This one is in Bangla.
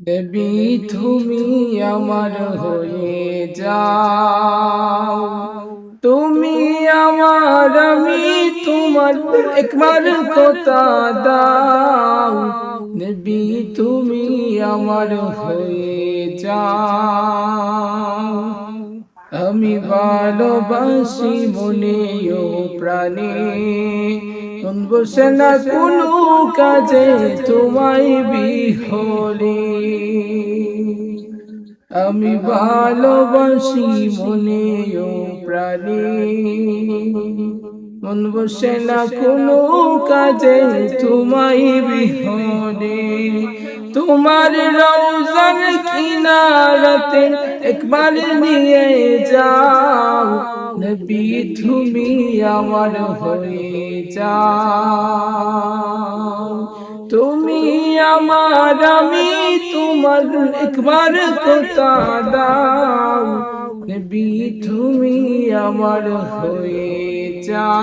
নবী তুমি আমার হয়ে যাও। তুমি আমার, আমি তোমার একবার কথা দাও। নবী তুমি আমার হয়ে যাও। আমি ভালোবাসি মনে ও প্রাণে। বসে না কোনো কাজে তোমায় বিহলে আমি ভালোবাসি মনে ও প্রাণে। মন বসে না কোনো কাজে তোমায় বিহলে তোমার রওজার কিনারাতে একবার নিয়ে যাও। নবী তুমি আমার হয়ে যাও। তুমি আমার, আমি তোমার একবার কথা দাও। নবী তুমি আমার হয়ে যাও।